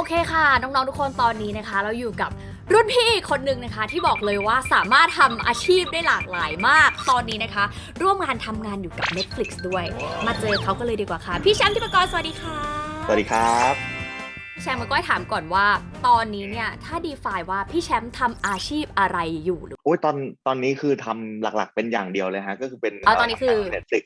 อเคค่ะ น้องๆทุกคนตอนนี้นะคะ เราอยู่กับรุ่นพี่คนหนึ่งนะคะ ที่บอกเลยว่าสามารถทำอาชีพได้หลากหลายมาก ตอนนี้นะคะ ร่วมงานทำงานอยู่กับ Netflix ด้วย มาเจอเขาก็เลยดีกว่าค่ะ พี่แชมป์ทิปกรสวัสดีค่ะ สวัสดีครับ แชมป์มาก้อยถามก่อนว่า ตอนนี้เนี่ยถ้าดีฟายว่าพี่แชมป์ทำอาชีพอะไรอยู่หรือ โอ้ยตอนตอนนี้คือทำหลักๆเป็นอย่างเดียวเลยฮะ ก็คือเป็นอ๋อตอนนี้คือ เน็ตฟลิก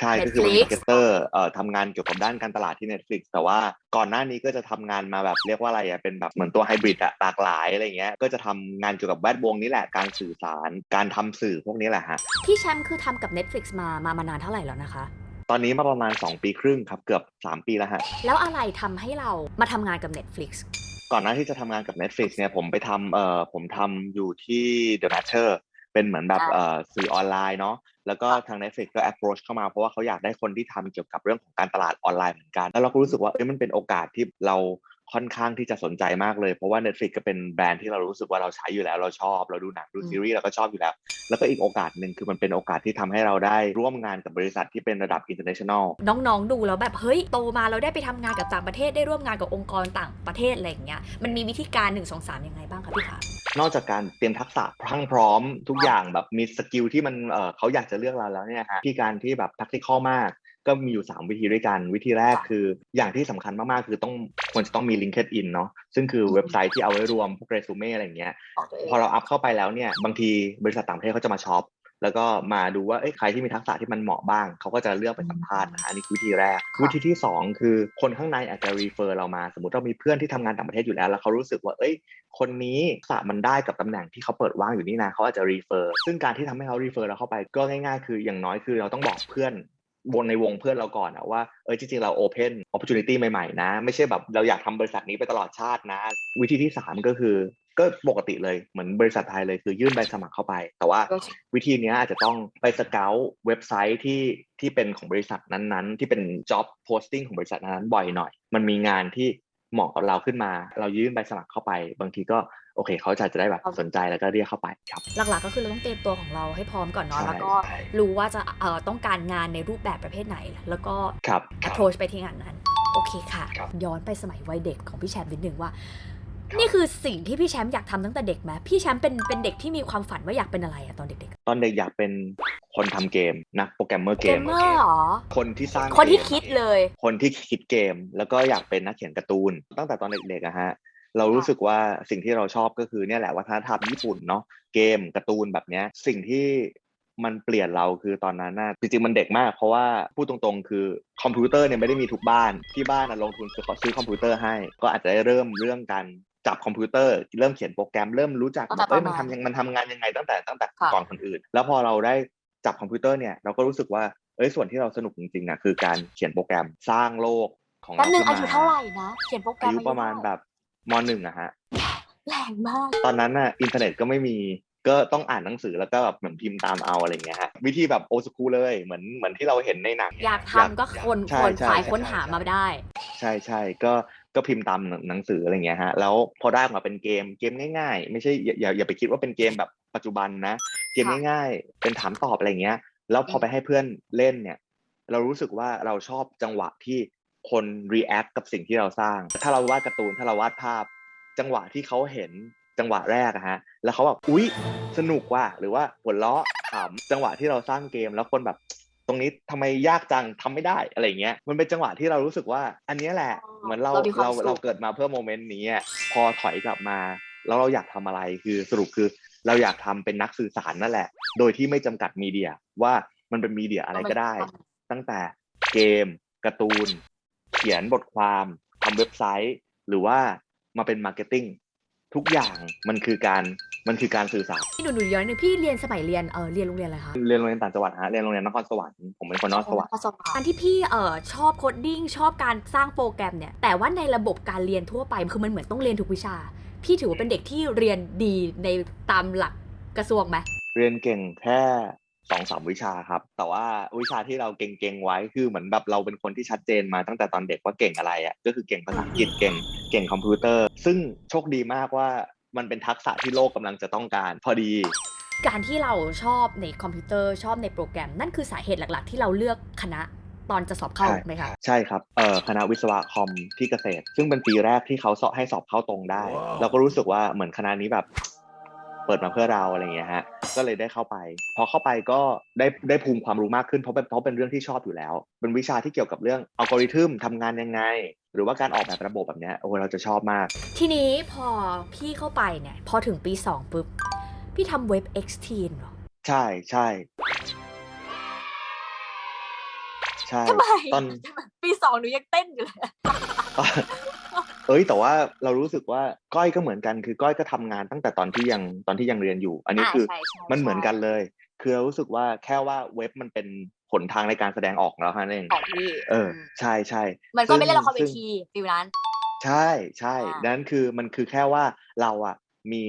ใช่ก็คือเป็น Netflix มาร์เก็ตเตอร์เอ่อทำงานเกี่ยวกับด้านการตลาดที่ Netflix แต่ว่าก่อนหน้านี้ก็จะทำงานมาแบบเรียกว่าอะไรอะเป็นแบบเหมือนตัวไฮบริดอะหลากหลายอะไรเงี้ยก็จะทำงานเกี่ยวกับแวดวงนี้แหละการสื่อสารการทำสื่อพวกนี้แหละฮะ พี่แชมป์คือทำกับ Netflix มามามานานเท่าไหร่แล้วนะคะ ตอนนี้มาประมาณ 2 ปีครึ่งครับ เกือบ 3 ปีแล้วฮะ แล้วอะไรทำให้เรามาทำงานกับ Netflix ก่อนหน้าที่จะทำงานกับ Netflix เนี่ยผมไปทำเอ่อผมทำอยู่ที่ The Matter เป็นเหมือนแบบอ่าเอ่อสื่อออนไลน์เนาะแล้วก็ทาง Netflix ก็ approach เข้ามาเพราะว่าเขาอยากได้คนที่ทำเกี่ยวกับเรื่องของการตลาดออนไลน์เหมือนกัน แล้วเราก็รู้สึกว่าเอ้ยมันเป็นโอกาสที่เรา ค่อนข้างที่จะสนใจมากเลย เพราะว่า Netflix ก็เป็นแบรนด์ที่เรารู้สึกว่าเราใช้อยู่แล้วเราชอบ เราดูหนังดูซีรีส์เราก็ชอบอยู่แล้ว แล้วก็อีกโอกาสหนึ่งคือมันเป็นโอกาสที่ทำให้เราได้ร่วมงานกับบริษัทที่เป็นระดับ international น้องๆดูแล้วแบบเฮ้ยโตมาเราได้ไปทำงานกับต่างประเทศได้ร่วมงานกับองค์กรต่างประเทศอะไรอย่างเงี้ยมันมีวิธีการ 1 2 3 ยังไงบ้างคะพี่คะนอกจากการเตรียมทักษะพรั่งพร้อมทุกอย่างแบบมีสกิลที่มันเอ่อเขาอยากจะเลือกเราแล้วเนี่ยฮะที่การที่แบบ practical มาก ก็มีอยู่ 3 วิธีด้วยกัน วิธีแรกคืออย่างที่สำคัญมากๆ คือต้องควรจะต้องมี LinkedIn เนาะซึ่งคือเว็บไซต์ที่เอาไว้รวมพวกเรซูเม่อะไรอย่างเงี้ยพอเราอัพเข้าไปแล้วเนี่ยบางทีบริษัทต่างประเทศเขาจะมาช็อปแล้วก็มาดูว่าเอ้ยใครที่มีทักษะที่มันเหมาะบ้าง เขาก็จะเลือกไปสัมภาษณ์นะอันนี้คือวิธีแรก วิธีที่ 2 คือคนข้างในอาจจะรีเฟอร์เรามา สมมติเรามีเพื่อนที่ทำงานต่างประเทศอยู่แล้ว แล้วเขารู้สึกว่าเอ้ย คนนี้ทักษะมันได้กับตำแหน่งที่เขาเปิดว่างอยู่นี่นะเขาอาจจะรีเฟอร์ซึ่งการที่ทำให้เขารีเฟอร์เราเข้าไปก็ง่ายๆ คืออย่างน้อยคือเราต้องบอกเพื่อน วงในวงเพื่อนเราก่อนอะว่าเออจริงๆเราโอเพน opportunity ใหม่ๆนะ ไม่ใช่แบบเราอยากทำบริษัทนี้ไปตลอดชาตินะ วิธีที่ 3 ก็คือก็ปกติเลยเหมือนบริษัทไทยเลยคือยื่นใบสมัครเข้าไป แต่ว่าวิธีนี้อาจจะต้องไปสเกลเว็บไซต์ที่ที่เป็นของบริษัทนั้นๆ ที่เป็น job posting ของบริษัทนั้นๆบ่อยหน่อย มันมีงานที่เหมาะกับเราขึ้นมา เรายื่นใบสมัครเข้าไป บางทีก็ โอเค เขาจะจะได้แบบสนใจแล้วก็เรียกเข้าไปครับ หลักๆก็คือเราต้องเตรียมตัวของเราให้พร้อมก่อนเนาะใช่แล้วก็ใช่รู้ว่าจะเอ่อต้องการงานในรูปแบบประเภทไหน แล้วก็ครับครับ approach ไปที่งานนั้น โอเคค่ะครับย้อนไปสมัยวัยเด็กของพี่แชมป์นิดนึงว่า นี่คือสิ่งที่พี่แชมป์อยากทำตั้งแต่เด็กไหมพี่แชมป์เป็นเป็นเด็กที่มีความฝันว่าอยากเป็นอะไรอะตอนเด็กตอนเด็กอยากเป็นคนทำเกมนักโปรแกรมเมอร์ๆเกเกมมเมอร์เหรอคนที่สร้างคนที่เกมคิดเลย คนที่คิดเกม แล้วก็อยากเป็นนักเขียนการ์ตูน ตั้งแต่ตอนเด็กๆอะฮะ เรารู้สึกว่าสิ่งที่เราชอบก็คือเนี่ยแหละวัฒนธรรมญี่ปุ่นเนาะเกมการ์ตูนแบบเนี้ยสิ่งที่มันเปลี่ยนเราคือตอนนั้นน่ะจริงๆมันเด็กมาก เพราะว่าพูดตรงๆ คือคอมพิวเตอร์เนี่ยไม่ได้มีทุกบ้านที่บ้านน่ะลงทุนซื้อซื้อคอมพิวเตอร์ให้ ก็อาจจะได้เริ่มเรื่องการจับคอมพิวเตอร์เริ่มเขียนโปรแกรมเริ่มรู้จักตั้งแบแต่บเอ้ยตอนมันนั้นทำยังมันทำงานยังไงตั้งแต่ตั้งแต่ค่ะก่อนคนอื่น แล้วพอเราได้จับคอมพิวเตอร์เนี่ยเราก็รู้สึกว่าเอ้ยส่วนที่เราสนุกจริงๆอะคือการเขียนโปรแกรมสร้างโลกของแป๊บเรานึงขึ้อานยุมาเท่าไหร่นะเขียนโปรแกรมอายุประมาณเท่ไหแบบ มหนึ่งอะฮะแรงมาก ตอนนั้นน่ะอินเทอร์เน็ตก็ไม่มีก็ต้องอ่านหนังสือแล้วก็แบบเหมือนพิมพ์ตามเอาอะไรอย่างเงี้ยฮะวิธีแบบโอสคูเลยเหมือนเหมือนที่เราเห็นในหนังอยากทำก็คนใช่คนใช่ฝ่ายใช่ค้นหามาได้ ใช่ใช่ก็ก็พิมพ์ตามหนังสืออะไรเงี้ยฮะแล้วพอได้ออกมาเป็นเกมเกมง่ายๆ ไม่ใช่อย่าอย่าอย่าไปคิดว่าเป็นเกมแบบปัจจุบันนะ เกมค่ะง่ายๆ เป็นถามตอบอะไรเงี้ย แล้วพอไปให้เพื่อนเล่นเนี่ย เรารู้สึกว่าเราชอบจังหวะที่ คน react กับสิ่งที่เราสร้าง ถ้าเราวาดการ์ตูนถ้าเราวาดภาพ จังหวะที่เขาเห็นจังหวะแรกอะฮะ แล้วเขาแบบอุ๊ยสนุกว่ะหรือว่าหัวเราะขำจังหวะที่เราสร้างเกมแล้วคนแบบตรงนี้ทำไมยากจังทำไม่ได้อะไรเงี้ยมันเป็นจังหวะที่เรารู้สึกว่า อันเนี้ยแหละอ๋อเหมือนเราเรามีความเราสุขเราเกิดมาเพื่อโมเมนต์นี้อะพอถอยกลับมา แล้วเราอยากทำอะไรคือสรุปคือเราอยากทำเป็นนักสื่อสารนั่นแหละ โดยที่ไม่จำกัดมีเดียว่ามันเป็นมีเดียอะไรก็ได้ ตั้งแต่เกมการ์ตูนเขียนบทความทำเว็บไซต์ หรือว่ามาเป็นมาร์เก็ตติ้งทุกอย่างมันคือการมันคือการสื่อสารพี่หนูหนูย้อนหนึ่งพี่เรียนสมัยเรียนเออเรียนโรงเรียนอะไรคะเรียนโรงเรียนต่างจังหวัดฮะเรียนโรงเรียนนครสวรรค์ผมเป็นคนนครสวรรค์ผสมการที่พี่เออชอบโคดดิ้งชอบการสร้างโปรแกรมเนี่ยแต่ว่าในระบบการเรียนทั่วไปคือมันเหมือนต้องเรียนทุกวิชา พี่ถือว่าเป็นเด็กที่เรียนดีในตามหลักกระทรวงไหมเรียนเก่งแค่ สองสามวิชาครับ แต่ว่าวิชาที่เราเก่งๆไว้คือเหมือนแบบเราเป็นคนที่ชัดเจนมาตั้งแต่ตอนเด็กว่าเก่งอะไรอะก็คือเก่งภาษาอังกฤษเก่งเก่งคอมพิวเตอร์ ซึ่งโชคดีมากว่ามันเป็นทักษะที่โลกกำลังจะต้องการ พอดี การที่เราชอบในคอมพิวเตอร์ชอบในโปรแกรม นั่นคือสาเหตุหลักๆ ที่เราเลือกคณะตอนจะสอบเข้าใช่ไหมคะใช่ครับเอ่อคณะวิศวะคอมที่เกษตร ซึ่งเป็นปีแรกที่เขาสอบให้สอบเข้าตรงได้ เราก็รู้สึกว่าเหมือนคณะนี้แบบ เปิดมาเพื่อเราอะไรอย่างเงี้ยฮะก็เลยได้เข้าไป พอเข้าไปก็ได้ได้ภูมิความรู้มากขึ้นเพราะเป็นเพราะเป็นเรื่องที่ชอบอยู่แล้ว เป็นวิชาที่เกี่ยวกับเรื่องอัลกอริทึมทำงานยังไง หรือว่าการออกแบบระบบแบบเนี้ยโอ้เราจะชอบมาก ทีนี้พอพี่เข้าไปเนี่ยพอถึงปี 2ปุ๊บพี่ทำเว็บ X Teen เหรอใช่ใช่ใช่ทำไมตอนปีสองหนูยังเต้นอยู่เลย เอ้ยแต่ว่าเรารู้สึกว่าก้อยก็เหมือนกันคือก้อยก็ทำงานตั้งแต่ตอนที่ยังตอนที่ยังเรียนอยู่ อันนี้อ่าคือใช่ใช่มันเหมือนใช่กันเลย คือเรารู้สึกว่าแค่ว่าเว็บมันเป็นหนทางในการแสดงออกแล้วนั่นเองของพี่เออใช่ใช่มันก็ไม่เล่นละครเวซึ่งทีฟิลนั้นใช่ใช่อ่าดังนั้นคือมันคือแค่ว่าเราอะมี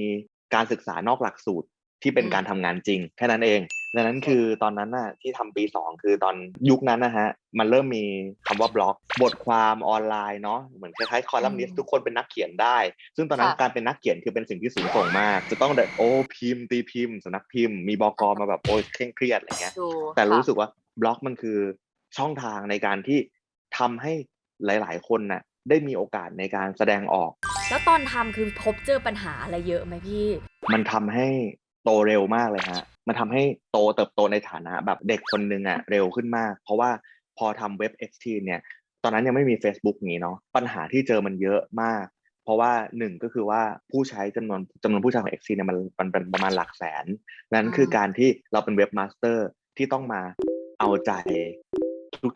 การศึกษานอกหลักสูตรที่เป็นอืมการทำงานจริง แค่นั้นเอง ดังนั้นคือตอนนั้นน่ะที่ทำปีสองคือตอนยุคนั้นนะฮะมันเริ่มมีคำว่าบล็อก บทความออนไลน์เนาะเหมือนคล้ายๆคอลัมนิสต์ทุกคนเป็นนักเขียนได้ ซึ่งตอนนั้นการเป็นนักเขียนคือเป็นสิ่งที่สูงส่งมาก จะต้องแบบโอ้พิมพ์ตีพิมพ์สำนักพิมพ์มีบกมาแบบโอ้ยเคร่งเครียดอะไรเงี้ยดูแต่รู้ค่ะสึกว่าบล็อกมันคือช่องทางในการที่ทำให้หลาย ๆ คนน่ะได้มีโอกาสในการแสดงออก แล้วตอนทำคือพบเจอปัญหาอะไรเยอะไหมพี่ มันทำให้ โตเร็วมากเลยฮะ มันทำให้โตเติบโตในฐานะแบบเด็กคนหนึ่งอะเร็วขึ้นมาก เพราะว่าพอทำเว็บ XT เนี่ย ตอนนั้นยังไม่มี Facebook นี้เนาะ ปัญหาที่เจอมันเยอะมาก เพราะว่าหนึ่งก็คือว่าผู้ใช้จำนวนจำนวนผู้ใช้ของ XT เนี่ยมันมันเป็นประมาณหลักแสน นั่นคือการที่เราเป็นเว็บมาสเตอร์ที่ต้องมาเอาใจ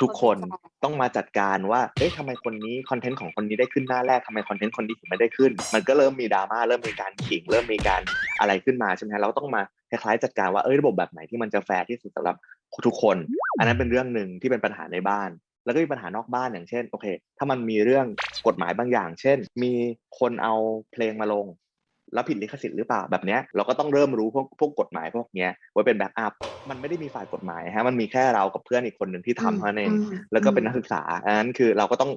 ทุกๆ คนต้องมาจัดการว่า เอ๊ะทำไมคนนี้คอนเทนต์ของคนนี้ได้ขึ้นหน้าแรกทำไมคอนเทนต์คนนี้ถึงไม่ได้ขึ้น มันก็เริ่มมีดราม่าเริ่มมีการขิง เริ่มมีการอะไรขึ้นมาใช่ไหมฮะเราต้องมาคล้ายๆจัดการว่าเอ้ยระบบแบบไหนที่มันจะแฟร์ที่สุดสำหรับทุกคน อันนั้นเป็นเรื่องหนึ่งที่เป็นปัญหาในบ้าน แล้วก็มีปัญหานอกบ้านอย่างเช่นโอเค ถ้ามันมีเรื่องกฎหมายบางอย่าง เช่น มีคนเอาเพลงมาลง แล้วผิดลิขสิทธิ์หรือเปล่าแบบเนี้ยเราก็ต้องเริ่มรู้พวกพวกกฎหมายพวกเนี้ยไว้เป็นแบ็กอัพมันไม่ได้มีฝ่ายกฎหมายฮะมันมีแค่เรากับเพื่อนอีกคนหนึ่งที่ทำเท่านั้นเองอืมแล้วก็เป็นนักศึกษาอันนั้นคือเราก็ต้อง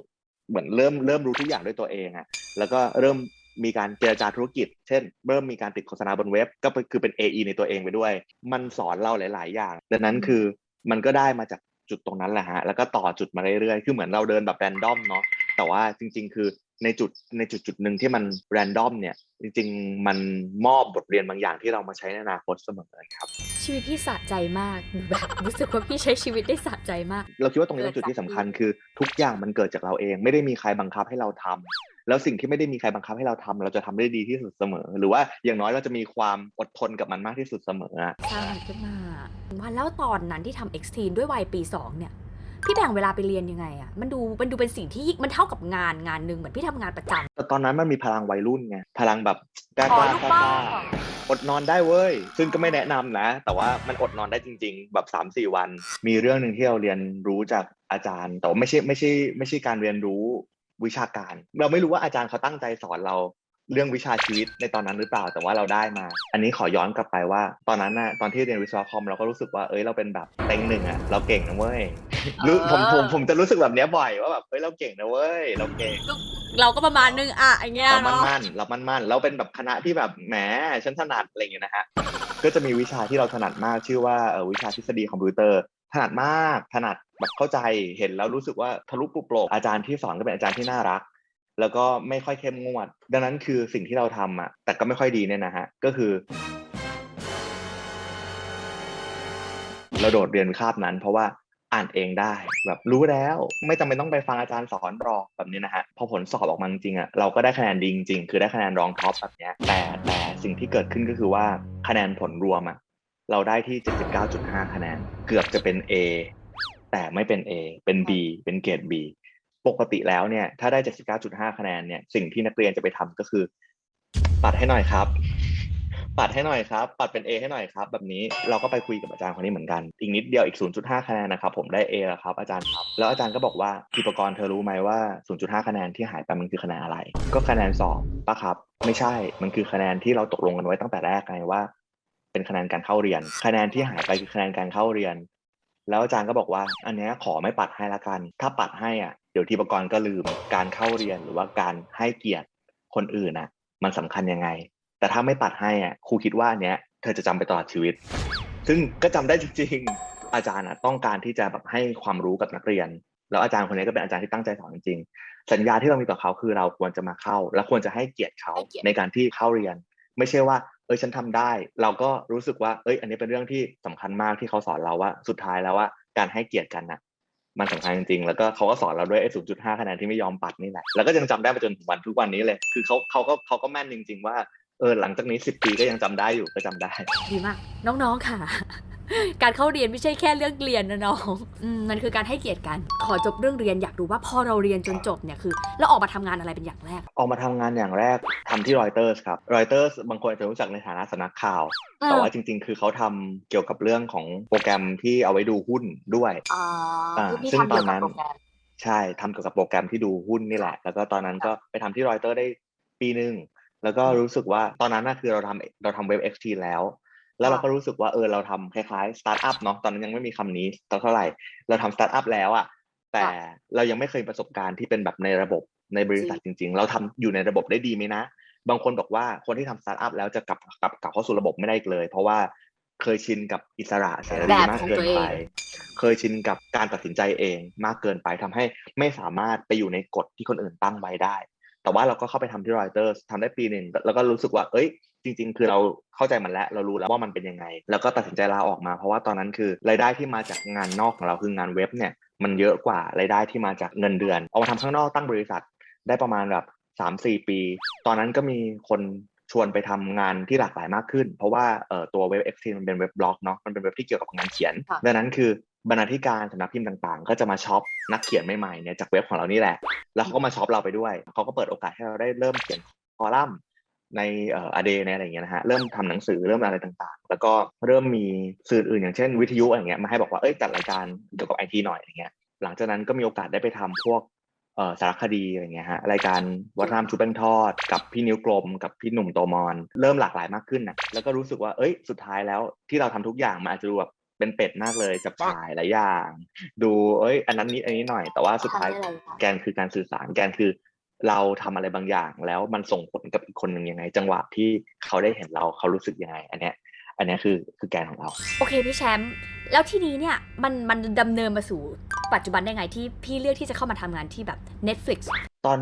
เหมือนเริ่มเริ่มรู้ทุกอย่างด้วยตัวเองอะแล้วก็เริ่มมีการเจรจาธุรกิจ เช่น เริ่มมีการติดโฆษณาบนเว็บ ก็เป็นคือเป็น AE ในตัวเองไปด้วย มันสอนเราหลาย ๆ อย่าง ดังนั้นคือมันก็ได้มาจากจุดตรงนั้นแหละฮะ แล้วก็ต่อจุดมาเรื่อย ๆ คือเหมือนเราเดินแบบแรนดอมเนาะ แต่ว่าจริง ๆ คือ ในจุดในจุดจุดหนึ่งที่มันแรนดอมเนี่ย จริง ๆ มันมอบบทเรียนบางอย่างที่เรามาใช้ในอนาคตเสมอครับ ชีวิตพี่สะใจมากหนูแบบรู้สึกว่าพี่ใช้ชีวิตได้สะใจมาก เราคิดว่าตรงนี้เป็นจุดที่สำคัญคือ ทุกอย่างมันเกิดจากเราเอง ไม่ได้มีใครบังคับให้เราทำแล้วสิ่งที่ไม่ได้มีใครบังคับให้เราทำเราจะทำได้ดีที่สุดเสมอ หรือว่าอย่างน้อยเราจะมีความอดทนกับมันมากที่สุดเสมออะสร้างมันขึ้นมาว่าแล้วตอนนั้นที่ทำ X Teen ด้วยวัยปี2เนี่ย พี่แบ่งเวลาไปเรียนยังไงอะมันดูมันดูเป็นสิ่งที่มันเท่ากับงานงานหนึ่งเหมือนพี่ทำงานประจำแต่ตอนนั้นมันมีพลังวัยรุ่นไง พลังแบบกล้าขกอล้าลูกกล้าบ้ากล้านอดนอนได้เว้ย ซึ่งก็ไม่แนะนำนะ แต่ว่ามันอดนอนได้จริง ๆ แบบ3าสี่วัน มีเรื่องหนึ่งที่เราเรียนรู้จากอาจารย์ แต่ว่าไม่ใช่ไม่ใช่ไม่ใช่การเรียนรู้วิชาการ เราไม่รู้ว่าอาจารย์เขาตั้งใจสอนเรา เรื่องวิชาชีวิตในตอนนั้นหรือเปล่าแต่ว่าเราได้มา อันนี้ขอย้อนกลับไปว่า ตอนนั้นน่ะตอนที่เรียนวิศวะคอมเราก็รู้สึกว่าเอ้ยเราเป็นแบบเต็งหนึ่งอะเราเก่งนะเว้ยรู้ผมผมผมจะรู้สึกแบบเนี้ยบ่อยว่าแบบเอ้ยเราเก่งนะเว้ยเราเก่งเราก็ประมาณนึงอะอย่างเงี้ยเรามั่นเนาะมั่นเรามั่นมั่นเราเป็นแบบคณะที่แบบแหมฉันถนัดอะไรอย่างเงี้ยนะฮะก็จะมีวิชาที่เราถนัดมากชื่อว่าเออวิชาทฤษฎีคอมพิวเตอร์ถนัดมากถนัดแบบเข้าใจเห็นแล้วรู้สึกว่าทะลุปลุกโปร่งอาจารย์ที่สอนก็เป็นอาจารย์ที่น่ารัก แล้วก็ไม่ค่อยเข้มงวด ดังนั้นคือสิ่งที่เราทำอะแต่ก็ไม่ค่อยดีเนี่ยนะฮะ ก็คือ เราโดดเรียนคาบนั้น เพราะว่าอ่านเองได้ แบบรู้แล้วไม่จำเป็นต้องไปฟังอาจารย์สอนรอกแบบนี้นะฮะ พอผลสอบออกมาจริงอะเราก็ได้คะแนนดีจริงๆคือได้คะแนนรองท็อปแบบเนี้ยแต่แต่สิ่งที่เกิดขึ้นก็คือว่าคะแนนผลรวมอะเราได้ที่ 79.5 คะแนน เกือบจะเป็น A แต่ไม่เป็น A เป็น B เป็นเกรด B ปกติแล้วเนี่ยถ้าได้ 79.5 คะแนนเนี่ยสิ่งที่นักเรียนจะไปทำก็คือ ปัดให้หน่อยครับ ปัดให้หน่อยครับ ปัดเป็น A ให้หน่อยครับ แบบนี้เราก็ไปคุยกับอาจารย์คนนี้เหมือนกัน อีกนิดเดียวอีก 0.5 คะแนนนะครับผมได้ A แล้วครับอาจารย์ครับ แล้วอาจารย์ก็บอกว่าทีปกรณ์เธอรู้ไหมว่า 0.5 คะแนนที่หายไปมันคือคะแนนอะไร ก็คะแนนสอบปะครับ ไม่ใช่ มันคือคะแนนที่เราตกลงกันไว้ตั้งแต่แรกไงว่า เป็นคะแนนการเข้าเรียน คะแนนที่หายไปคือคะแนนการเข้าเรียนแล้วอาจารย์ก็บอกว่า อันเนี้ยขอไม่ปัดให้ละกัน ถ้าปัดให้อะ เดี๋ยวทีปกรณ์ก็ลืมการเข้าเรียนหรือว่าการให้เกียรติคนอื่นอะ มันสำคัญยังไง แต่ถ้าไม่ปัดให้อะครูคิดว่าอันเนี้ยเธอจะจำไปตลอดชีวิต ซึ่งก็จำได้จริง ๆ อาจารย์อะต้องการที่จะแบบให้ความรู้กับนักเรียน แล้วอาจารย์คนนี้ก็เป็นอาจารย์ที่ตั้งใจสอนจริงๆสัญญาที่เรามีต่อเขาคือเราควรจะมาเข้า และควรจะให้เกียรติเขาให้เกียรติในการที่เข้าเรียน ไม่ใช่ว่าเอ้ยฉันทำได้ เราก็รู้สึกว่า เอ้ย อันนี้เป็นเรื่องที่สำคัญมากที่เขาสอนเราว่า สุดท้ายแล้วว่าการให้เกียรติกันน่ะ มันสำคัญจริงๆ แล้วก็เขาก็สอนเราด้วยไอ้ศูนย์จุดห้าคะแนนที่ไม่ยอมปัดนี่แหละ แล้วก็ยังจำได้ไปจนถึงวันทุกวันนี้เลย คือเขาเขาก็เขาก็แม่นจริง ๆ ว่า เออหลังจากนี้สิบปีก็ยังจำได้อยู่ก็จำได้ ดีมาก น้องๆ ค่ะ การเข้าเรียนไม่ใช่แค่เรื่องเรียนนะน้องอืมมันคือการให้เกียรติกัน ขอจบเรื่องเรียนอยากรู้ว่าพอเราเรียนจนจบเนี่ยคือเราออกมาทำงานอะไรเป็นอย่างแรก ออกมาทำงานอย่างแรกทำที่รอยเตอร์สครับรอยเตอร์สบางคนอาจจะรู้จักในฐานะสำนักข่าว แต่ว่าจริง ๆ คือเขาทำเกี่ยวกับเรื่องของโปรแกรมที่เอาไว้ดูหุ้นด้วยอ่าอ่าคือพี่ซึ่งทำเกี่ยวตอนนั้กับนโปรแกรมใช่ทำเกี่ยวกับโปรแกรมที่ดูหุ้นนี่แหละ แล้วก็ตอนนั้นก็ไปทำที่รอยเตอร์ได้ปีหนึ่งแล้วก็รู้สึกว่าตอนนั้นน่ะคือเราทำเราทำเว็บ XT แล้ว แล้วเราก็รู้สึกว่าเออเราทำคล้ายๆสตาร์ทอัพเนาะตอนนั้นยังไม่มีคำนี้เท่าไหร่ เราทำสตาร์ทอัพแล้วอะแต่เรายังไม่เคยประสบการณ์ที่เป็นแบบในระบบในบริษัทจริง ๆ เราทำอยู่ในระบบได้ดีไหมนะ บางคนบอกว่าคนที่ทำสตาร์ทอัพแล้วจะกลับกลับกลับเข้าสู่ระบบไม่ได้อีกเลย เพราะว่าเคยชินกับอิสระเสรีแบบมากของเกิตันวเองไป เคยชินกับการตัดสินใจเองมากเกินไปทำให้ไม่สามารถไปอยู่ในกฎที่คนอื่นตั้งไว้ได้ แต่ว่าเราก็เข้าไปทำที่รอยเตอร์ทำได้ปีหนึ่งแล้วก็รู้สึกว่า เอ้ย จริง ๆ คือเราเข้าใจมันแล้วเรารู้แล้วว่ามันเป็นยังไง แล้วก็ตัดสินใจลาออกมา เพราะว่าตอนนั้นคือรายได้ที่มาจากงานนอกของเราคืองานเว็บเนี่ยมันเยอะกว่ารายได้ที่มาจากเงินเดือนเอามาทำข้างนอกตั้งบริษัท ได้ประมาณแบบสามสี่ปี ตอนนั้นก็มีคนชวนไปทำงานที่หลากหลายมากขึ้น เพราะว่าเอ่อตัวเว็บ XT มันเป็นเว็บบล็อกเนาะมันเป็นเว็บที่เกี่ยวกับงานเขียนค่ะดังนั้นคือบรรณาธิการสำนักพิมพ์ต่างๆ ก็จะมาช็อปนักเขียนใหม่ๆเนี่ยจากเว็บของเรานี่แหละ แล้วเขาก็มาช็อปเราไปด้วย เขาก็เปิดโอกาสให้เราได้เริ่มเขียนคอลัมน์ ในเอ่ออเดในอะไรอย่างเงี้ยนะฮะเริ่มทำหนังสือเริ่มอะไรต่างๆ แล้วก็เริ่มมีสื่ออื่นอย่างเช่นวิทยุอะไรอย่างเงี้ยมาให้บอกว่าเอ้ยจัดรายการเกี่ยวกับไอทีหน่อยอย่างเงี้ยหลังจากนั้นก็มีโอกาสได้ไปทำพวกเอ่อสารคดีอะไรเงี้ยฮะรายการวัฒนธรรมชุบแป้งทอด กับพี่นิ้วกลม กับพี่หนุ่มโตมอน เริ่มหลากหลายมากขึ้นนะแล้วก็รู้สึกว่าเอ้ยสุดท้ายแล้วที่เราทำทุกอย่างมันอาจจะดูแบบเป็นเป็ดมากเลยจับฉายหลายอย่าง ดูเอ้ย อันนั้นนิดอันนี้หน่อย แต่ว่าสุดท้ายทำได้อะไรคะแกนคือการสื่อสารแกนคือ เราทำอะไรบางอย่างแล้วมันส่งผลกับอีกคนหนึ่งยังไง จังหวะที่เขาได้เห็นเราเขารู้สึกยังไง อันเนี้ยอันเนี้ยคือคือแกนของเรา โอเคพี่แชมป์แล้วทีนี้เนี่ยมันมันดำเนินมาสู่ปัจจุบันได้ไงที่พี่เลือกที่จะเข้ามาทำงานที่แบบ Netflix ตอน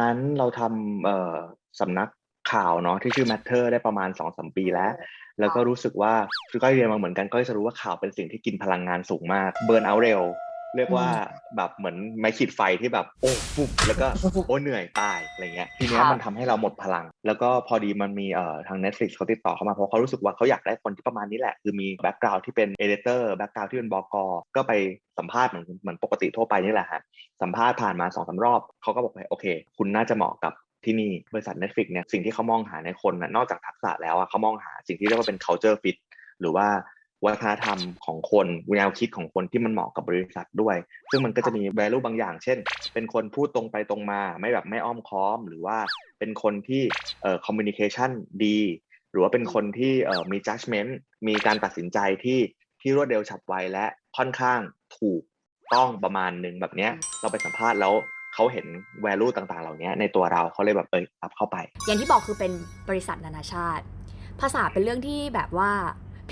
นั้นเราทำเอ่อสำนักข่าวเนาะที่ชื่อ Matter ได้ประมาณสองสมปีแล้ว แล้วก็รู้สึกว่าคือก็เรียนมาเหมือนกันก็จะรู้ว่าข่าวเป็นสิ่งที่กินพลังงานสูงมากเบิร์นเอาเร็ว เรียกว่าแบบเหมือนไม้ขีดไฟที่แบบโอ้ฟุบแล้วก็โอ้เหนื่อยตายอะไรเงี้ยทีเนี้ยค่ะมันทำให้เราหมดพลัง แล้วก็พอดีมันมีเอ่อทาง Netflix เขาติดต่อเข้ามาเพราะเขารู้สึกว่าเขาอยากได้คนที่ประมาณนี้แหละ คือมีแบ็กกราวด์ที่เป็นเอเดเตอร์แบ็กกราวด์ที่เป็นบกก็ไปสัมภาษณ์เหมือนเหมือนปกติทั่วไปนี่แหละฮะสัมภาษณ์ผ่านมาสองสารอบเขาก็บอกว่าโอเค คุณน่าจะเหมาะกับที่นี่บริษัท Netflix เนี่ยสิ่งที่เขามองหาในคนนะนอกจากทักษะแล้วอะเขามองหาสิ่งที่เรียกว่าเป็น culture fit หรือว่า วัฒนธรรมของคนแนวคิดของคนที่มันเหมาะกับบริษัทด้วย ซึ่งมันก็จะมี value บางอย่าง เช่น เป็นคนพูดตรงไปตรงมา ไม่แบบไม่อ้อมค้อม หรือว่าเป็นคนที่เอ่อ communication ดี หรือว่าเป็นคนที่เอ่อมี judgment มีการตัดสินใจที่ที่รวดเร็วฉับไวและค่อนข้างถูกต้องประมาณหนึ่งแบบเนี้ยเราไปสัมภาษณ์แล้วเขาเห็น value ต่าง ๆ เหล่านี้ในตัวเราเขาเลยแบบเอยรับเข้าไป อย่างที่บอกคือเป็นบริษัทนานาชาติ ภาษาเป็นเรื่องที่แบบว่า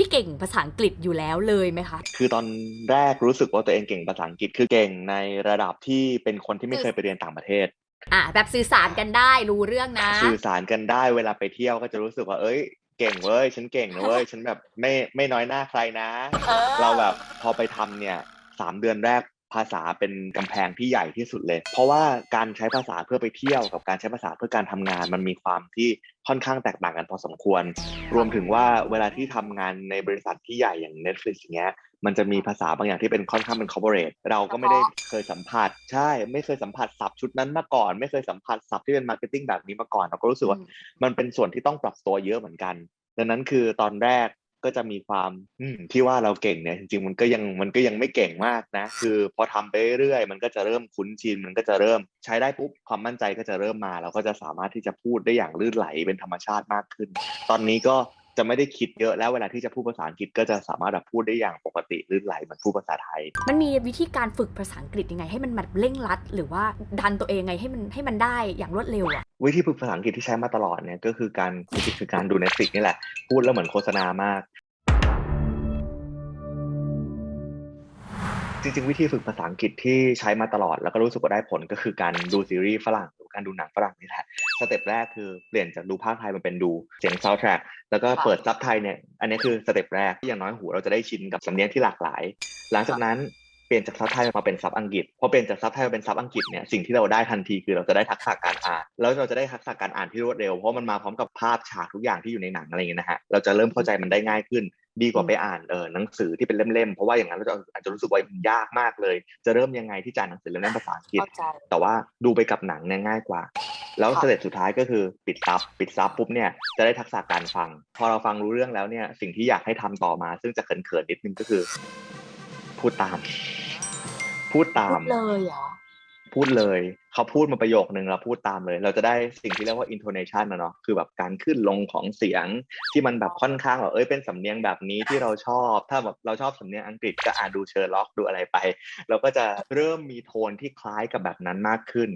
พี่เก่งภาษาอังกฤษอยู่แล้วเลยไหมคะ คือตอนแรกรู้สึกว่าตัวเองเก่งภาษาอังกฤษคือเก่งในระดับที่เป็นคนที่ไม่เคยไปเรียนต่างประเทศอะแบบสื่อสารกันได้รู้เรื่องนะ สื่อสารกันได้เวลาไปเที่ยวก็จะรู้สึกว่าเอ้ยเก่งเว้ยฉันเก่งนะเว้ยฉันแบบไม่ไม่น้อยหน้าใครนะเออเราแบบพอไปทำเนี่ยสามเดือนแรก ภาษาเป็นกำแพงที่ใหญ่ที่สุดเลย เพราะว่าการใช้ภาษาเพื่อไปเที่ยวกับการใช้ภาษาเพื่อการทำงานมันมีความที่ค่อนข้างแตกต่างกันพอสมควร รวมถึงว่าเวลาที่ทำงานในบริษัทที่ใหญ่อย่าง Netflix อย่างเงี้ยมันจะมีภาษาบางอย่างที่เป็นค่อนข้างเป็น corporate เราก็ไม่ได้เคยสัมผัส ใช่ ไม่เคยสัมผัสศัพท์ชุดนั้นมาก่อน ไม่เคยสัมผัสศัพท์ที่เป็น marketing แบบนี้มาก่อน เราก็รู้สึกว่ามันเป็นส่วนที่ต้องปรับตัวเยอะเหมือนกัน ดังนั้นคือตอนแรก ก็จะมีความอืมที่ว่าเราเก่งเนี่ยจริงๆมันก็ยังมันก็ยังไม่เก่งมากนะ คือพอทำไปเรื่อยๆมันก็จะเริ่มคุ้นชินมันก็จะเริ่มใช้ได้ปุ๊บความมั่นใจก็จะเริ่มมาเราก็จะสามารถที่จะพูดได้อย่างลื่นไหลเป็นธรรมชาติมากขึ้น ตอนนี้ก็จะไม่ได้คิดเยอะแล้วเวลาที่จะพูดภาษาอังกฤษก็จะสามารถแบบพูดได้อย่างปกติลื่นไหลเหมือนพูดภาษาไทย มันมีวิธีการฝึกภาษาอังกฤษยังไง ให้มันแบบเร่งรัด หรือว่าดันตัวเองไงให้มันให้มันได้อย่างรวดเร็วอะวิธีฝึกภาษาอังกฤษที่ใช้มาตลอดเนี่ยก็คือการจริงๆคือการดู Netflix นี่แหละ พูดแล้วเหมือนโฆษณามาก จริงๆ วิธีฝึกภาษาอังกฤษที่ใช้มาตลอดแล้วก็รู้สึกว่าได้ผลก็คือการดูซีรีส์ฝรั่งหรือการดูหนังฝรั่งนี่แหละสเต็ปแรกคือเปลี่ยนจากดูภาคไทยมาเป็นดูเสียงซาวด์แทร็กแล้วก็เปิดซับไทยเนี่ยอันนี้คือสเต็ปแรกที่อย่างน้อยหูเราจะได้ชินกับสำเนียงที่หลากหลาย หลังจากนั้นเปลี่ยนจากซับไทยมาเป็นซับอังกฤษพอเปลี่ยนจากซับไทยมาเป็นซับอังกฤษเนี่ยสิ่งที่เราได้ทันทีคือเราจะได้ทักษะการอ่าน แล้วเราจะได้ทักษะการอ่านที่รวดเร็วเพราะมันมาพร้อมกับภาพฉากทุกอย่างที่อยู่ในหนังอะไรอย่างเงี้ยนะฮะเราจะเริ่มเข้าใจมันได้ง่ายขึ้น ดีกว่าไปอ่านเออหนังสือที่เป็นเล่มๆเพราะว่าอย่างนั้นเราจะอาจจะรู้สึกว่ามันยากมากเลย จะเริ่มยังไงที่จะอ่านหนังสือเล่มๆภาษาอังกฤษเข้าใจแต่ว่าดูไปกับหนังเนี่ยง่ายกว่า แล้วค่ะสเต็ปสุดท้ายก็คือปิดซับปิดซับปุ๊บเนี่ยจะได้ทักษะการฟัง พอเราฟังรู้เรื่องแล้วเนี่ยสิ่งที่อยากให้ทำต่อมา ซึ่งจะเขินๆนิดนึงก็คือ พูดตาม พูดตาพูมดเลยเหรอ พูดเลย เขาพูดมาประโยคนึงเราพูดตามเลย เราจะได้สิ่งที่เรียกว่า intonation นะเนาะคือแบบการขึ้นลงของเสียงที่มันแบบค่อนข้างแบบเอ้ยเป็นสำเนียงแบบนี้ที่เราชอบ ถ้าแบบเราชอบสำเนียงอังกฤษก็อ่านดูเชอร์ล็อกดูอะไรไป เราก็จะเริ่มมีโทนที่คล้ายกับแบบนั้นมากขึ้น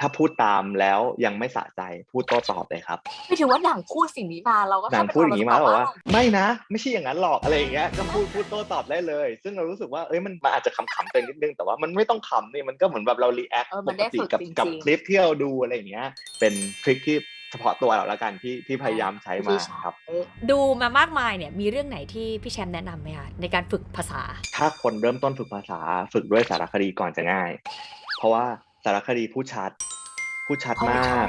ถ้าพูดตามแล้วยังไม่สะใจพูดโต้ตอบเลยครับไม่ถือว่าหนังพูดสิ่งนี้มาเราก็หนังพูดอย่างนี้มานี้แล้วบอกว่า ไม่นะ ไม่ใช่อย่างนั้นหรอกอะไรอย่างเงี้ยก็พูดพูดโต้ตอบได้เลย ซึ่งเรารู้สึกว่าเอ้ยมันมันอาจจะขำๆตัวเองนิดนึงแต่ว่ามันไม่ต้องขำนี่มันก็เหมือนแบบเรารีแอคเออปมันกได้ติฝึกกับจริงๆกับคลิปที่เราดูอะไรอย่างเงี้ย เป็นทริคที่เฉพาะตัวเราละกันที่ที่พยายามใช้มาครับเอ๊ะดูมามากมายเนี่ยมีเรื่องไหนที่พี่แชมป์แนะนำไหมคะในการฝึกภาษา ถ้าคนเริ่มต้นฝึกภาษา ฝึกด้วยสารคดีก่อนจะง่าย เพราะว่าสารคดีพูดชัด พูดชัดมาก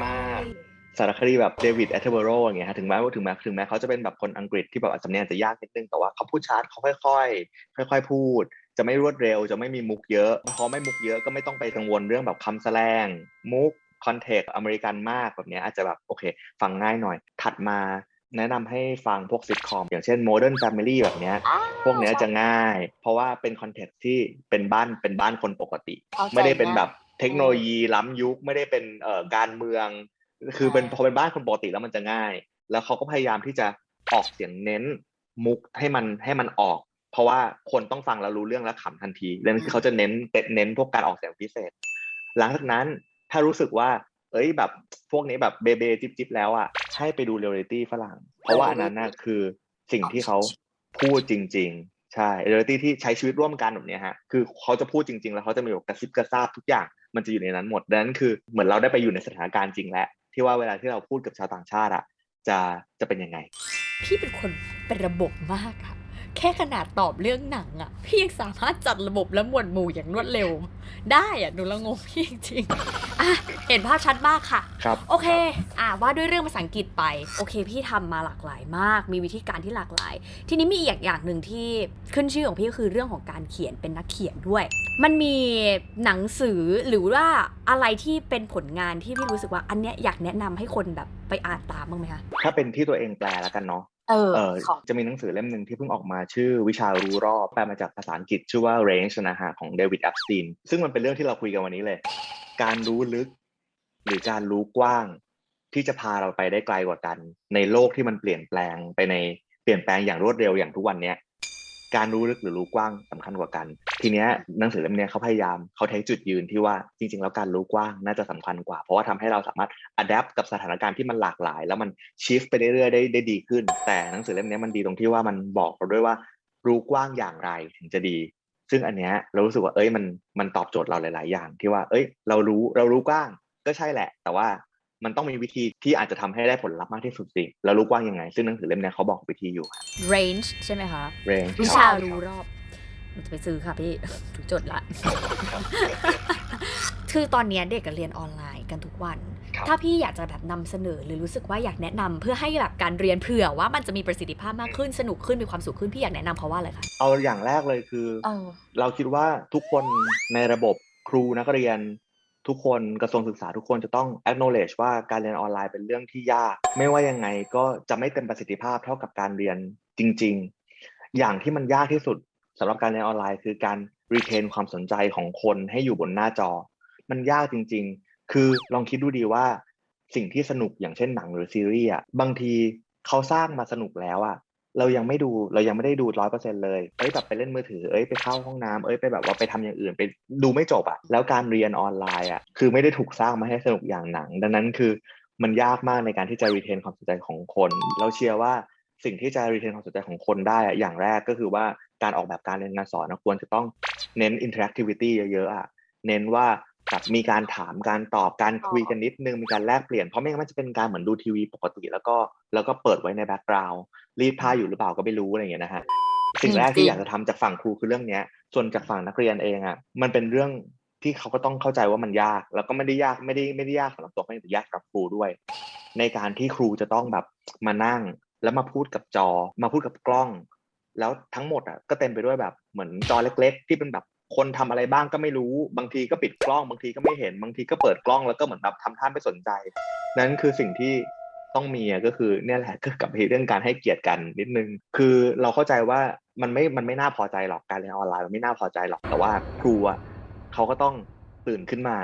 สารคดีแบบเดวิดแอตเทอร์เบโรอย่างเงี้ยฮะถึงแม้ว่าถึงแม้ถึงแม้เขาจะเป็นแบบคนอังกฤษที่แบบสำเนียงอาจจะยากนิดนึงแต่ว่าเขาพูดชัดเขาค่อย ๆ ค่อย ๆ พูด จะไม่รวดเร็ว จะไม่มีมุกเยอะพอไม่มุกเยอะก็ไม่ต้องไปกังวลเรื่องแบบคำแสลงมุกคอนเทกต์อเมริกันมากแบบเนี้ยอาจจะแบบโอเค ฟังง่ายหน่อย ถัดมาแนะนำให้ฟังพวกซิทคอมอย่างเช่น Modern Family แบบเนี้ยอ้าพวกเนี้ยจะง่าย เพราะว่าเป็นคอนเทกต์ที่เป็นบ้านเป็นบ้านคนปกติเข้าใจไม่ได้เป็นนะแบบ เทคโนโลยีล้ำยุคไม่ได้เป็นเอ่อการเมือง คือเป็นใช่พอเป็นบ้านคนปกติแล้วมันจะง่าย แล้วเขาก็พยายามที่จะออกเสียงเน้นมุกให้มันให้มันออก เพราะว่าคนต้องฟังแล้วรู้เรื่องแล้วขำทันทีดังนั้นคือเขาจะเน้นเน้นพวกการออกเสียงพิเศษ หลังจากนั้นถ้ารู้สึกว่า เอ้ยแบบพวกนี้แบบเบเบจิบจิบแล้วอะให้ไปดูเรียลลิตี้ฝรั่ง เพราะว่าอันนั้นน่ะคือสิ่งที่เขาพูดจริง ๆ ใช่เรียลลิตี้ที่ใช้ชีวิตร่วมกันแบบเนี้ยฮะคือเขาจะพูดจริง ๆ แล้วเขาจะมีแบบกระซิบกระซาบทุกอย่าง มันจะอยู่ในนั้นหมดดังนั้นคือเหมือนเราได้ไปอยู่ในสถานการณ์จริงแล้วที่ว่าเวลาที่เราพูดกับชาวต่างชาติอะจะจะเป็นยังไง พี่เป็นคนเป็นระบบมากค่ะ แค่ขนาดตอบเรื่องหนังอะพี่ยังสามารถจัดระบบและหมวดหมู่อย่างรวดเร็ว ได้อะหนูละงงพี่จริงๆอะเห็นภาพชัดมากค่ะ ครับ โอเค อ่าว่าด้วยเรื่องภาษาอังกฤษไป โอเค พี่ทำมาหลากหลายมาก มีวิธีการที่หลากหลาย ทีนี้มีอีกอย่างหนึ่งที่ขึ้นชื่อของพี่ก็คือเรื่องของการเขียนเป็นนักเขียนด้วย มันมีหนังสือหรือว่าอะไรที่เป็นผลงานที่พี่รู้สึกว่าอันเนี้ยอยากแนะนำให้คนแบบไปอ่านตามบ้างไหมคะ ถ้าเป็นที่ตัวเองแปลแล้วกันเนาะ เออเออของจะมีหนังสือเล่มหนึ่งที่เพิ่งออกมาชื่อวิชารู้รอบแปลมาจากภาษาอังกฤษชื่อว่า range นะฮะของเดวิดแอปสตีนซึ่งมันเป็นเรื่องที่เราคุยกันวันนี้เลย การรู้ลึก หรือการรู้กว้าง ที่จะพาเราไปได้ไกลกว่ากัน ในโลกที่มันเปลี่ยนแปลงไปในเปลี่ยนแปลงอย่างรวดเร็วอย่างทุกวันเนี้ย การรู้ลึกหรือรู้กว้างสำคัญกว่ากัน ทีเนี้ยหนังสือเล่มเนี้ยเขาพยายามเขาใช้จุดยืนที่ว่าจริง ๆ แล้วการรู้กว้างน่าจะสำคัญกว่า เพราะว่าทำให้เราสามารถ adapt กับสถานการณ์ที่มันหลากหลาย แล้วมัน shift ไปเรื่อยๆได้ได้ดีขึ้น แต่หนังสือเล่มเนี้ยมันดีตรงที่ว่ามันบอกเราด้วยว่ารู้กว้างอย่างไรถึงจะดี ซึ่งอันเนี้ยเรารู้สึกว่าเอ้ยมันมันตอบโจทย์เราหลาย ๆ อย่างที่ว่า เอ้ย เรารู้เรารู้กว้างก็ใช่แหละ แต่ว่า มันต้องมีวิธีที่อาจจะทำให้ได้ผลลัพธ์มากที่สุดสิเรารู้กว้างยังไง ซึ่งหนังสือเล่มเนี้ยเขาบอกวิธีอยู่ range ใช่ไหมคะ range วิคชารับรู้รอบ มันจะไปซื้อค่ะพี่ถูกจดละ คือตอนเนี้ยเด็กก็เรียนออนไลน์กันทุกวันครับถ้าพี่อยากจะแบบนำเสนอหรือรู้สึกว่าอยากแนะนำเพื่อให้แบบการเรียนเผื่อว่ามันจะมีประสิทธิภาพมากขึ้นสนุกขึ้นมีความสุขขึ้นพี่อยากแนะนำเขาว่าอะไรคะเอาอย่างแรกเลยคือเออเราคิดว่าทุกคนในระบบครูนักเรียน ทุกคนกระทรวงศึกษาทุกคนจะต้อง acknowledge ว่าการเรียนออนไลน์เป็นเรื่องที่ยาก ไม่ว่ายังไงก็จะไม่เต็มประสิทธิภาพเท่ากับการเรียนจริง ๆ อย่างที่มันยากที่สุดสำหรับการเรียนออนไลน์ คือการ retain ความสนใจของคนให้อยู่บนหน้าจอ มันยากจริง ๆ คือลองคิดดูดีว่าสิ่งที่สนุกอย่างเช่นหนังหรือซีรีส์อะบางทีเขาสร้างมาสนุกแล้วอะ เรายังไม่ดูเรายังไม่ได้ดูร้อยเปอร์เซ็นเลยเอ้ยแบบไปเล่นมือถือเอ้ยไปเข้าห้องน้ำเอ้ยไปแบบว่าไปทำอย่างอื่นไปดูไม่จบอะแล้วการเรียนออนไลน์อะคือไม่ได้ถูกสร้างมาให้สนุกอย่างหนัง ดังนั้นคือมันยากมากในการที่จะ retain ความสนใจของคน เราเชื่อว่าสิ่งที่จะ retain ความสนใจของคนได้อะอย่างแรกก็คือว่าการออกแบบการเรียนการสอนนะควรจะต้องเน้น interactivity เยอะๆอะเน้นว่า แบบมีการถามการตอบการคุยกันนิดนึงมีการแลกเปลี่ยนเพราะไม่งั้นมันจะเป็นการเหมือนดูทีวีปกติแล้วก็แล้วก็เปิดไว้ในแบ็กกราวด์รีดผ้าอยู่หรือเปล่าก็ไม่รู้อะไรอย่างเงี้ยนะฮะสิ่งแรกที่อยากจะทำจากฝั่งครูคือเรื่องเนี้ย ส่วนจากฝั่งนักเรียนเองอะมันเป็นเรื่องที่เขาก็ต้องเข้าใจว่ามันยาก แล้วก็ไม่ได้ยากไม่ได้ไม่ได้ยากสำหรับตัวเขาเองแต่ยากสำหรับครูด้วย ในการที่ครูจะต้องแบบมานั่ง แล้วมาพูดกับจอ มาพูดกับกล้อง แล้วทั้งหมดอะก็เต็มไปด้วยแบบเหมือนจอเล็ก ๆ ที่เป็นแบบ คนทำอะไรบ้างก็ไม่รู้ บางทีก็ปิดกล้อง บางทีก็ไม่เห็น บางทีก็เปิดกล้องแล้วก็เหมือนแบบทำท่าไม่สนใจ นั่นคือสิ่งที่ต้องมีก็คือเนี่ยแหละก็กลับไปเรื่องการให้เกียรติกันนิดนึง คือเราเข้าใจว่ามันไม่ มันไม่น่าพอใจหรอกการเรียนออนไลน์มันไม่น่าพอใจหรอก แต่ว่าครูอะเขาก็ต้องตื่นขึ้นมา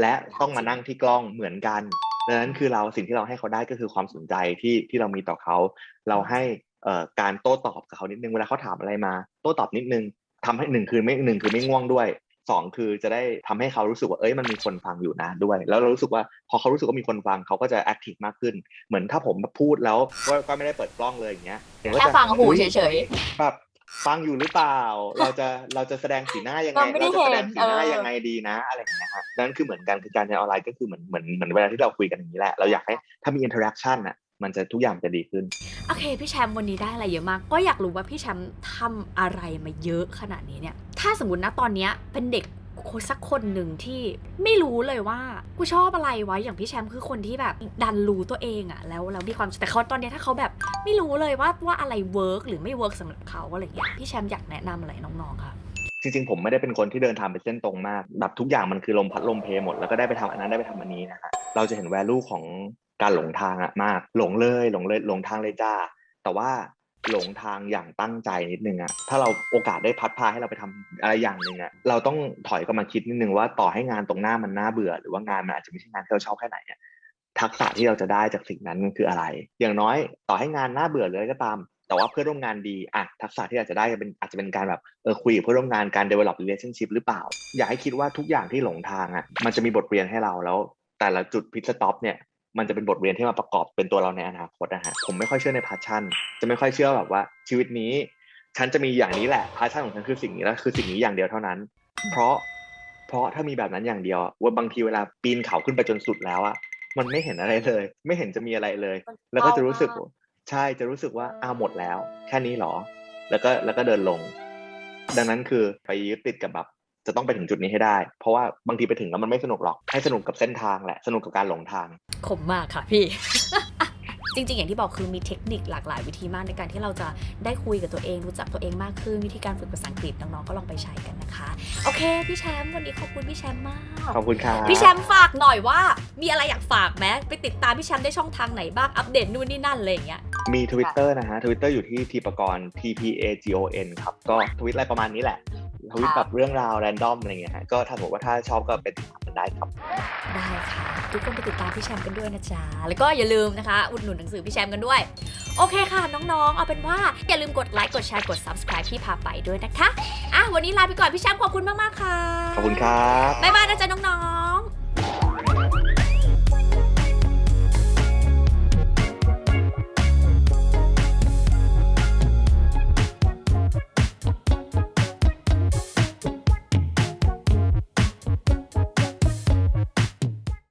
และต้องมานั่งที่กล้องเหมือนกันดังนั้นคือเราสิ่งที่เราให้เขาได้ก็คือความสนใจที่ที่เรามีต่อเขา เราให้การโต้ตอบกับเขานิดนึงเวลาเขาถามอะไรมา โต้ตอบนิดนึง ทำให้หนึ่งคือไม่หนึ่งคือไม่ง่วงด้วยสองคือจะได้ทำให้เขารู้สึกว่าเอ้ยมันมีคนฟังอยู่นะด้วย แล้วเรารู้สึกว่าพอเขารู้สึกว่ามีคนฟังเขาก็จะแอคทีฟมากขึ้น เหมือนถ้าผมพูดแล้วก็ก็ไม่ได้เปิดกล้องเลยอย่างเงี้ยผมก็แค่จะฟังหูเฉยแบบฟังอยู่หรือเปล่า เราจะเราจะแสดงสีหน้ายังไงเราไม่ได้จะแสดงเห็นสีหน้าเออยังไงดีนะอะไรอย่างเงี้ยฮะนั่นคือเหมือนกันคือการเรียนออนไลน์ก็คือเหมือนเหมือนเหมือนเวลาที่เราคุยกันอย่างนี้แหละเราอยากให้ถ้ามีอินเทอร์แอคชั่นอะ มันจะทุกอย่างจะดีขึ้น โอเค พี่แชมป์วันนี้ได้อะไรเยอะมาก ก็อยากรู้ว่าพี่แชมป์ทำอะไรมาเยอะขนาดนี้เนี่ย ถ้าสมมตินะตอนเนี้ยเป็นเด็กคนสักคนหนึ่งที่ไม่รู้เลยว่ากูชอบอะไรวะอย่างพี่แชมป์คือคนที่แบบดันรู้ตัวเองอะแล้วแล้วมีความแต่เขาตอนเนี้ยถ้าเขาแบบไม่รู้เลยว่าว่าอะไรเวิร์กหรือไม่เวิร์กสำหรับเขาอะไรเงี้ยพี่แชมป์อยากแนะนำอะไรน้องๆคะจริงๆ ผมไม่ได้เป็นคนที่เดินทางไปเส้นตรงมากแบบทุกอย่างมันคือลมพัดลมเพหมด แล้วก็ได้ไปทำอันนั้นได้ไปทำอันนี้นะฮะเราจะเห็น value ของ การหลงทางอะมาก หลงเลยหลงเลยหลงทางเลยจ้า แต่ว่าหลงทางอย่างตั้งใจนิดนึงอะถ้าเราโอกาสได้พัดพาให้เราไปทำอะไรอย่างหนึ่งอะเราต้องถอยกลับมาคิดนิดนึงว่าต่อให้งานตรงหน้ามันน่าเบื่อ หรือว่างานมันอาจจะไม่ใช่งานที่เราชอบแค่ไหนอะทักษะที่เราจะได้จากสิ่งนั้นมันคืออะไร อย่างน้อยต่อให้งานน่าเบื่อเลยก็ตาม แต่ว่าเพื่อนร่วมงานดีอะทักษะที่อาจจะได้เป็นอาจจะเป็นการแบบเออคุยกับเพื่อนร่วมงานการ develop relationship หรือเปล่า อยากให้คิดว่าทุกอย่างที่หลงทางอะมันจะมีบทเรียนให้เราแล้ว แต่ละจุดพิ t สต็อปเนี่ย มันจะเป็นบทเรียนที่มาประกอบเป็นตัวเราในอนาคตนะฮะผมไม่ค่อยเชื่อในพาชั่น จะไม่ค่อยเชื่อแบบว่า ชีวิตนี้ ฉันจะมีอย่างนี้แหละพาชั่นของฉันคือสิ่งนี้แล้วคือสิ่งนี้อย่างเดียวเท่านั้น เพราะเพราะถ้ามีแบบนั้นอย่างเดียวว่าบางทีเวลาปีนเขาขึ้นไปจนสุดแล้วอะมันไม่เห็นอะไรเลย ไม่เห็นจะมีอะไรเลยๆแล้วก็จะรู้สึกว่าใช่จะรู้สึกว่าอ้าวหมดแล้ว แค่นี้เหรอ แล้วก็แล้วก็เดินลง ดังนั้นคือไปยึดติดกับแบบ จะต้องไปถึงจุดนี้ให้ได้ เพราะว่าบางทีไปถึงแล้วมันไม่สนุกหรอก ให้สนุกกับเส้นทางแหละ สนุกกับการหลงทางขมมากค่ะพี่ จริงๆ อย่างที่บอกคือมีเทคนิคหลากหลายวิธีมากในการที่เราจะได้คุยกับตัวเองรู้จักตัวเองมากขึ้นวิธีการฝึกภาษาอังกฤษน้องๆ ก็ลองไปใช้กันนะคะ โอเค พี่แชมป์วันนี้ขอบคุณพี่แชมป์มาก ขอบคุณครับพี่แชมป์ฝากหน่อยว่า มีอะไรอยากฝากไหมไปติดตามพี่แชมป์ได้ช่องทางไหนบ้างอัปเดตนู่นนี่นั่นอะไรอย่างเงี้ยมี Twitter นะฮะ Twitter อยู่ที่ทีปกรณ์ T P A G O N ครับ ก็ทวิตอะไรประมาณนี้แหละ ทวิตแบบเรื่องราวแรนดอมอะไรเงี้ยฮะก็ถ้าสมมติว่าถ้าชอบก็ไปติดตามกันได้ครับ ได้ค่ะ ทุกคนไปติดตามพี่แชมป์กันด้วยนะจ๊ะ แล้วก็อย่าลืมนะคะ อุดหนุนหนังสือพี่แชมป์กันด้วย โอเคค่ะ น้องๆ เอาเป็นว่า อย่าลืมกดไลค์กดแชร์กด subscribe พี่พาไปด้วยนะคะอะวันนี้ลาไปก่อนพี่แชมป์ขอบคุณมากๆค่ะขอบคุณครับบ๊ายบายนะจ๊ะน้องๆ